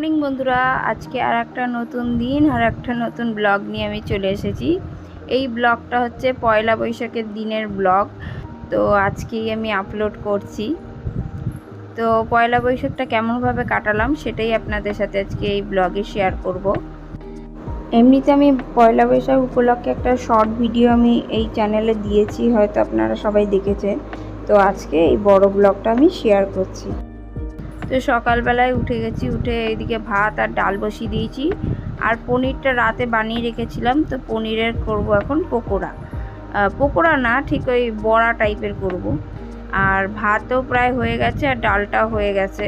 Morning বন্ধুরা, আজকে আর একটা নতুন দিন আর একটা নতুন ব্লগ নিয়ে আমি চলে এসেছি। এই ব্লগটা হচ্ছে পয়লা বৈশাখের দিনের ব্লগ। তো আজকেই আমি আপলোড করছি। তো পয়লা বৈশাখটা কেমনভাবে কাটালাম সেটাই আপনাদের সাথে আজকে এই ব্লগে শেয়ার করব। এমনিতে আমি পয়লা বৈশাখ উপলক্ষে একটা শর্ট ভিডিও আমি এই চ্যানেলে দিয়েছি, হয়তো আপনারা সবাই দেখেছেন। তো আজকে এই বড় ব্লগটা আমি শেয়ার করছি। তো সকালবেলায় উঠে গেছি, উঠে এদিকে ভাত আর ডাল বসিয়ে দিয়েছি। আর পনিরটা রাতে বানিয়ে রেখেছিলাম, তো পনিরের করব এখন পকোড়া। পকোড়া না, ঠিক ওই বড়া টাইপের করব। আর ভাতও প্রায় হয়ে গেছে আর ডালটাও হয়ে গেছে।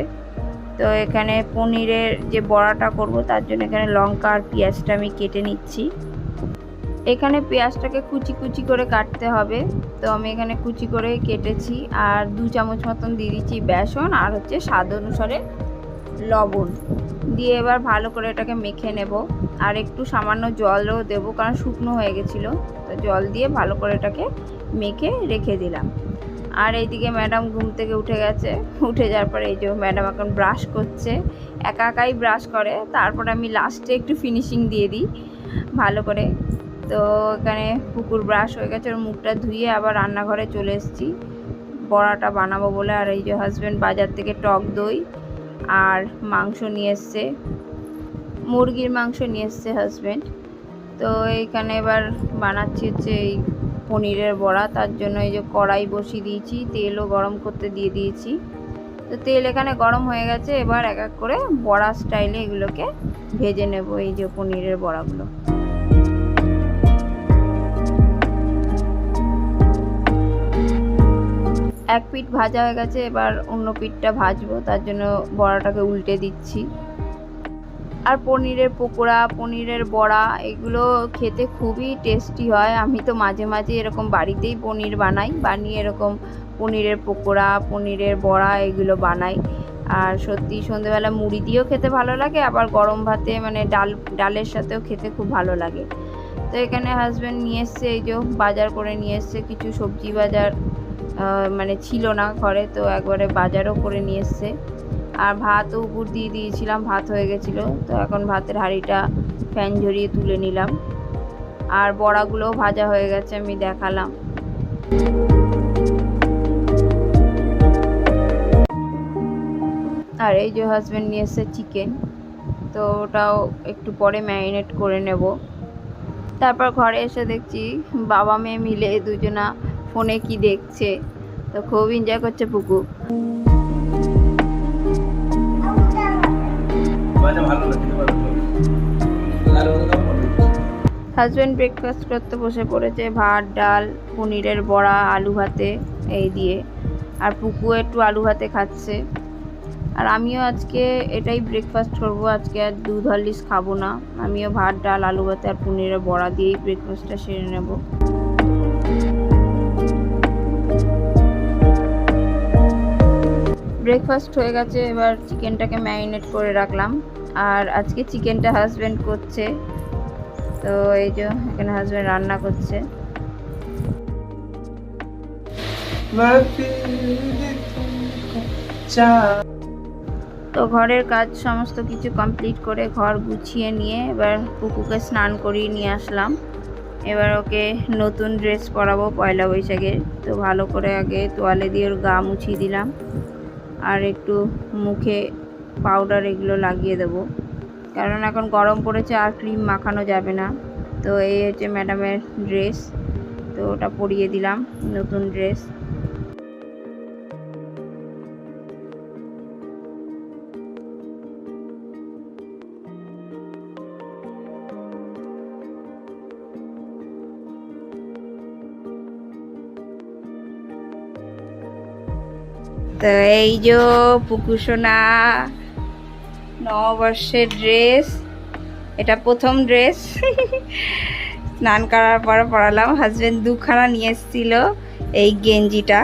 তো এখানে পনিরের যে বড়াটা করব, তার জন্য এখানে লঙ্কা আর পেঁয়াজটা আমি কেটে নিচ্ছি। এখানে পেঁয়াজটাকে কুচি কুচি করে কাটতে হবে। তো আমি এখানে কুচি করে কেটেছি। আর দু চামচ মতন দিয়ে দিচ্ছি বেসন আর হচ্ছে স্বাদ অনুসারে লবণ। দিয়ে এবার ভালো করে এটাকে মেখে নেব। আর একটু সামান্য জলও দেবো কারণ শুকনো হয়ে গেছিল। তো জল দিয়ে ভালো করে এটাকে মেখে রেখে দিলাম। আর এইদিকে ম্যাডাম ঘুম থেকে উঠে গেছে। উঠে যাওয়ার পরে এই যে ম্যাডাম এখন ব্রাশ করছে। একা একাই ব্রাশ করে। তারপর আমি লাস্টে একটু ফিনিশিং দিয়ে দিই। ভালো করে তো এখানে পুকুর ব্রাশ হয়ে গেছে, ওর মুখটা ধুয়ে আবার রান্নাঘরে চলে এসেছি। বড়াটা বানাবো বলে আর এই যে হাজব্যান্ড বাজার থেকে টক দই আর মাংস নিয়ে এসছে, মুরগির মাংস নিয়ে এসছে হাজব্যান্ড তো এইখানে এবার বানাচ্ছি হচ্ছে এই পনিরের বড়া, তার জন্য এই যে কড়াই বসিয়ে দিয়েছি, তেলও গরম করতে দিয়ে দিয়েছি। তো তেল এখানে গরম হয়ে গেছে, এবার এক এক করে বড়া স্টাইলে এগুলোকে ভেজে নেব, এই যে পনিরের বড়াগুলো। এক পিঠ ভাজা হয়ে গেছে, এবার অন্য পিঠটা ভাজবো, তার জন্য বড়াটাকে উল্টে দিচ্ছি। আর পনিরের পকোড়া, পনিরের বড়া, এগুলো খেতে খুবই টেস্টি হয়। আমি তো মাঝে মাঝে এরকম বাড়িতেই পনির বানাই, বানিয়ে এরকম পনিরের পকোড়া, পনিরের বড়া এগুলো বানাই। আর সত্যি সন্ধেবেলা মুড়ি দিয়েও খেতে ভালো লাগে, আবার গরম ভাতে মানে ডাল, ডালের সাথেও খেতে খুব ভালো লাগে। তো এখানে হাজব্যান্ড নিয়ে এসছে, এই যে বাজার করে নিয়ে এসছে কিছু সবজি বাজার। মানে ছিল না ঘরে, তো একবারে বাজারও করে নিয়ে এসছে। আর ভাতও উপর দিয়ে দিয়েছিলাম, ভাত হয়ে গেছিল। তো এখন ভাতের হাঁড়িটা ফ্যান ঝরিয়ে তুলে নিলাম। আর বড়াগুলোও ভাজা হয়ে গেছে, আমি দেখালাম। আর এই যে হাজব্যান্ড নিয়ে এসছে চিকেন তো ওটাও একটু পরে ম্যারিনেট করে নেব। তারপর ঘরে এসে দেখছি বাবা মেয়ে মিলে দুজনা ফোনে কি দেখছে? তো খুব এনজয় করছে পুকু। হাজব্যান্ড ব্রেকফাস্ট করতে বসে পড়েছে ভাত, ডাল, পনিরের বড়া, আলু ভাতে, এই দিয়ে। আর পুকু একটু আলু ভাতে খাচ্ছে। আর আমিও আজকে এটাই ব্রেকফাস্ট করব। আজকে আর দুধ হরলিক্স খাব না। আমিও ভাত, ডাল, আলু ভাতে আর পনিরের বড়া দিয়েই ব্রেকফাস্টটা সেরে নেব। ব্রেকফাস্ট হয়ে গেছে এবার চিকেনটাকে ম্যারিনেট করে রাখলাম। আর আজকে চিকেনটা হাজব্যান্ড করছে। তো এই যে এখানে হাজব্যান্ড রান্না করছে। তো ঘরের কাজ সমস্ত কিছু কমপ্লিট করে ঘর গুছিয়ে নিয়ে এবার কুকুকে স্নান করিয়ে নিয়ে আসলাম। এবার ওকে নতুন ড্রেস পরাবো পয়লা বৈশাখের তো ভালো করে আগে তোয়ালে দিয়ে ওর গা মুছিয়ে দিলাম। আর একটু মুখে পাউডার এগুলো লাগিয়ে দেবো। কারণ এখন গরম পড়েছে আর ক্রিম মাখানো যাবে না। তো এই হচ্ছে ম্যাডামের ড্রেস তো ওটা পরিয়ে দিলাম, নতুন ড্রেস তো এই যে পুকুসোনা নববর্ষের ড্রেস, এটা প্রথম ড্রেস। স্নান করার পরে পরালাম হাজব্যান্ড দুখানা নিয়ে এসেছিল এই গেঞ্জিটা।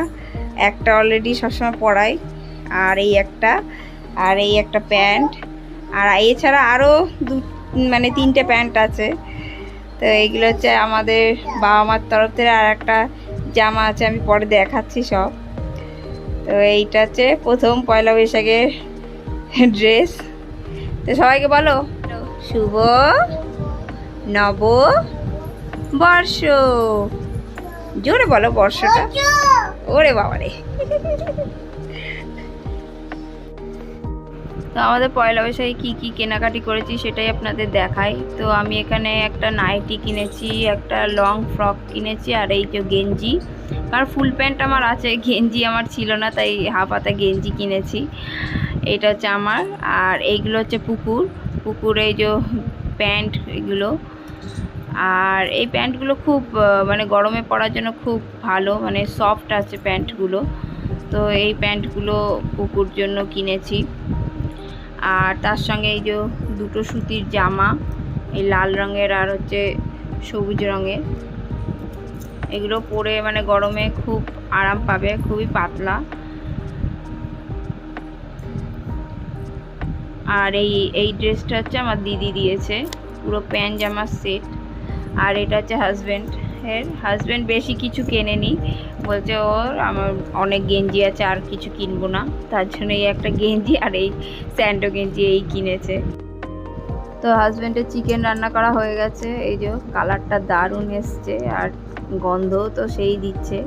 একটা অলরেডি সবসময় পরাই, আর এই একটা, আর এই একটা প্যান্ট। আর এছাড়া আরও দু মানে তিনটে প্যান্ট আছে। তো এইগুলো হচ্ছে আমাদের বাবা মার তরফ থেকে আর একটা জামা আছে, আমি পরে দেখাচ্ছি সব। তো এইটা হচ্ছে প্রথম পয়লা বৈশাখের ড্রেস তো সবাইকে বলো, শুভ নব বর্ষ। জোরে বলো বর্ষটা। ওরে বাবা রে তো আমাদের পয়লা বৈশাখে কী কী কেনাকাটি করেছি সেটাই আপনাদের দেখাই। তো আমি এখানে একটা নাইটি কিনেছি, একটা লং ফ্রক কিনেছি, আর এই যে গেঞ্জি। কারণ ফুল প্যান্ট আমার আছে, গেঞ্জি আমার ছিল না, তাই হাফ হাতা গেঞ্জি কিনেছি। এটা হচ্ছে আমার, আর এইগুলো হচ্ছে পুকুর। পুকুরে যে প্যান্ট এগুলো। আর এই প্যান্টগুলো খুব মানে গরমে পরার জন্য খুব ভালো মানে সফট আছে প্যান্টগুলো। তো এই প্যান্টগুলো পুকুর জন্য কিনেছি। আর তার সঙ্গে এই যে দুটো সুতির জামা, এই লাল রঙের আর হচ্ছে সবুজ রঙের। এগুলো পরে মানে গরমে খুব আরাম পাবে, খুবই পাতলা। আর এই এই ড্রেসটা হচ্ছে আমার দিদি দিয়েছে, পুরো প্যান্ট জামার সেট। আর এটা হচ্ছে হাজব্যান্ড এর। হাজব্যান্ড বেশি কিছু কেনেনি, বলছে ওর আমার অনেক গেঞ্জি আছে, আর কিছু কিনবো না। তার জন্য এই একটা গেঞ্জি আর এই স্যান্ডো গেঞ্জি এই কিনেছে। তো হাজব্যান্ডের চিকেন রান্না করা হয়ে গেছে। এই যে কালারটা দারুণ এসছে আর গন্ধ তো সেই দিচ্ছে।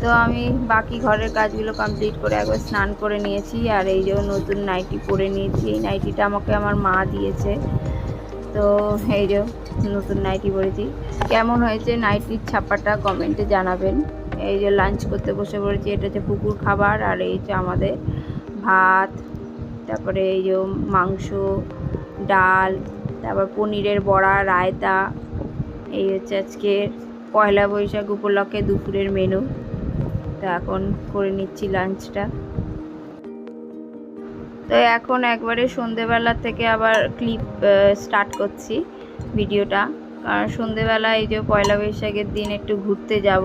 তো আমি বাকি ঘরের কাজগুলো কমপ্লিট করে একবার স্নান করে নিয়েছি আর এই যে নতুন নাইটি পরে নিয়েছি। এই নাইটিটা আমাকে আমার মা দিয়েছে। তো এই যে নতুন নাইটি পরেছি। কেমন হয়েছে নাইটির ছাপাটা কমেন্টে জানাবেন। এই যে লাঞ্চ করতে বসে পড়েছি, এটা হচ্ছে পুকুর খাবার আর এই হচ্ছে আমাদের ভাত, তারপরে এই যে মাংস ডাল, তারপর পনিরের বড়া, রায়তা, এই হচ্ছে আজকে পয়লা বৈশাখ উপলক্ষে দুপুরের মেনু তো এখন করে নিচ্ছি লাঞ্চটা তো এখন একবারে সন্ধেবেলা থেকে আবার ক্লিপ স্টার্ট করছি ভিডিওটা কারণ সন্ধেবেলা এই যে পয়লা বৈশাখের দিন একটু ঘুরতে যাব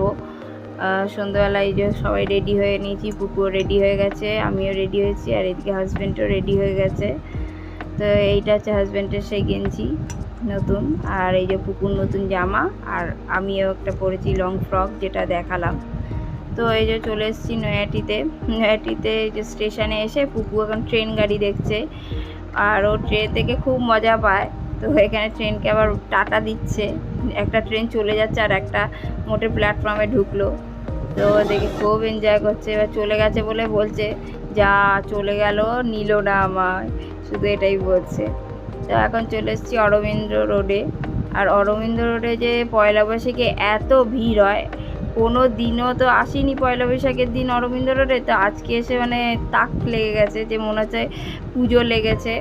সন্ধেবেলা এই যে সবাই রেডি হয়ে নিয়েছি পুকুর রেডি হয়ে গেছে, আমিও রেডি হয়েছি, আর এদিকে হাজব্যান্ডও রেডি হয়ে গেছে। তো এইটা হচ্ছে হাজব্যান্ডের সেই গেঞ্জি নতুন। আর এই যে পুকুর নতুন জামা, আর আমিও একটা পরেছি লং ফ্রক যেটা দেখালাম। তো এই যে চলে এসেছি নয়াটিতে। নয়াটিতে যে স্টেশনে এসে পুকু এখন ট্রেন গাড়ি দেখছে। আর ও ট্রেন থেকে খুব মজা পায়। তো এখানে ট্রেনকে আবার টাটা দিচ্ছে। একটা ট্রেন চলে যাচ্ছে আর একটা মোটর প্ল্যাটফর্মে ঢুকলো। তো দেখে খুব এনজয় করছে। এবার চলে গেছে বলে বলছে যা চলে গেল, নিল না আমায়। শুধু এটাই বলছে। তো এখন চলে এসেছি অরবিন্দ রোডে। আর অরবিন্দ রোডে যে পয়লা বৈশাখে এত ভিড় হয়, কোনো দিনও তো আসেনি পয়লা বৈশাখের দিন অরবিন্দ রোডে। তো আজকে এসে মানে তাক লেগে গেছে যে মনে হচ্ছে পুজো লেগেছে।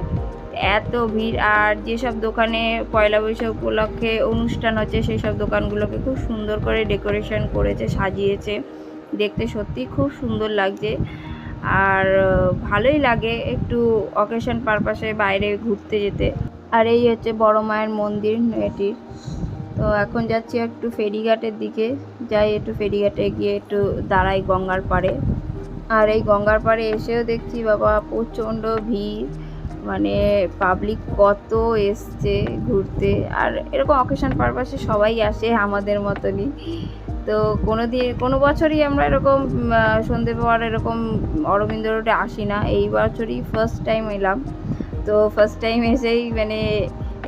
এত ভিড়। আর যেসব দোকানে পয়লা বৈশাখ উপলক্ষে অনুষ্ঠান হচ্ছে সেই সব দোকানগুলোকে খুব সুন্দর করে ডেকোরেশন করেছে, সাজিয়েছে। দেখতে সত্যি খুব সুন্দর লাগছে। আর ভালোই লাগে একটু অকেশন পারপাসে বাইরে ঘুরতে যেতে। আর এই হচ্ছে বড় মায়ের মন্দির নয়াটির তো এখন যাচ্ছি একটু ফেরিঘাটের দিকে। যাই একটু ফেরিঘাটে গিয়ে একটু দাঁড়াই গঙ্গার পাড়ে। আর এই গঙ্গার পাড়ে এসেও দেখছি বাবা প্রচণ্ড ভিড়। মানে পাবলিক কত এসছে ঘুরতে। আর এরকম অকেশন পারপাসে সবাই আসে আমাদের মতনই। তো কোনো দিন কোনো বছরই আমরা এরকম সন্ধে পর এরকম অরবিন্দ রোডে আসি না। এই বছরই ফার্স্ট টাইম এলাম। তো ফার্স্ট টাইম এসেই মানে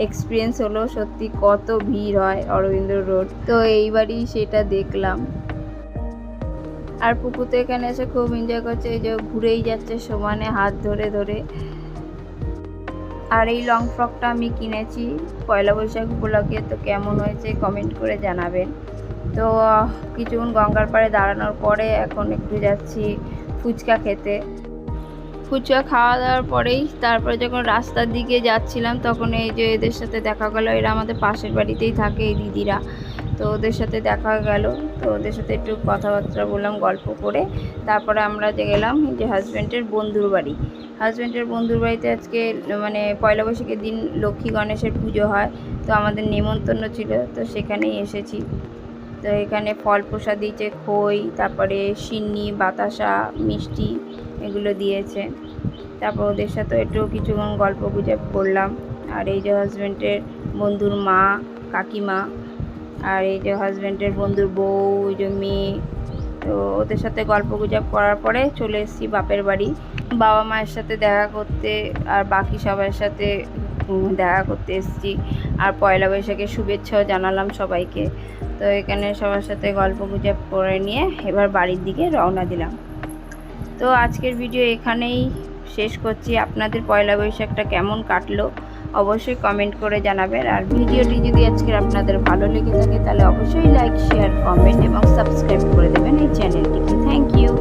এক্সপিরিয়েন্স হলো সত্যি কত ভিড় হয় অরবিন্দ রোড। তো এইবারই সেটা দেখলাম। আর পুকুর পুকুতে এখানে এসে খুব এনজয় করছে, এই যে ঘুরেই যাচ্ছে সমানে হাত ধরে ধরে। আর এই লং ফ্রকটা আমি কিনেছি পয়লা বৈশাখ উপলক্ষে, তো কেমন হয়েছে কমেন্ট করে জানাবেন। তো কিছুক্ষণ গঙ্গার পাড়ে দাঁড়ানোর পরে এখন একটু যাচ্ছি ফুচকা খেতে। ফুচকা খাওয়া দাওয়ার পরেই তারপরে যখন রাস্তার দিকে যাচ্ছিলাম, তখন এই যে এদের সাথে দেখা গেল, এরা আমাদের পাশের বাড়িতেই থাকে এই দিদিরা। তো ওদের সাথে দেখা গেল, তো ওদের সাথে একটু কথাবার্তা বললাম, গল্প করে। তারপরে আমরা যে গেলাম যে হাজব্যান্ডের বন্ধুর বাড়ি। হাজব্যান্ডের বন্ধুর বাড়িতে আজকে মানে পয়লা বৈশাখের দিন লক্ষ্মী গণেশের পুজো হয়, তো আমাদের নেমন্তন্ন ছিল, তো সেখানেই এসেছি। তো এখানে ফল প্রসাদ দিয়েছে, খই, তারপরে সিন্নি, বাতাসা, মিষ্টি এগুলো দিয়েছে। তারপর ওদের সাথে একটু কিছুক্ষণ গল্প গুজব করলাম। আর এই যে হাজব্যান্ডের বন্ধুর মা, কাকিমা, আর এই যে হাজব্যান্ডের বন্ধুর বউ ওই যে মেয়ে, তো ওদের সাথে গল্প গুজব করার পরে চলে এসেছি বাপের বাড়ি। বাবা মায়ের সাথে দেখা করতে আর বাকি সবার সাথে দেখা করতে এসেছি। আর পয়লা বৈশাখের শুভেচ্ছাও জানালাম সবাইকে। তো এখানে সবার সাথে গল্প গুজব করে নিয়ে এবার বাড়ির দিকে রওনা দিলাম। তো আজকের ভিডিও এখানেই শেষ করছি। আপনাদের পয়লা বৈশাখটা কেমন কাটলো অবশ্যই কমেন্ট করে জানাবেন। আর ভিডিওটি যদি আজকের আপনাদের ভালো লেগে থাকে, তাহলে অবশ্যই লাইক শেয়ার কমেন্ট এবং সাবস্ক্রাইব করে দেবেন এই চ্যানেলটিকে থ্যাংক ইউ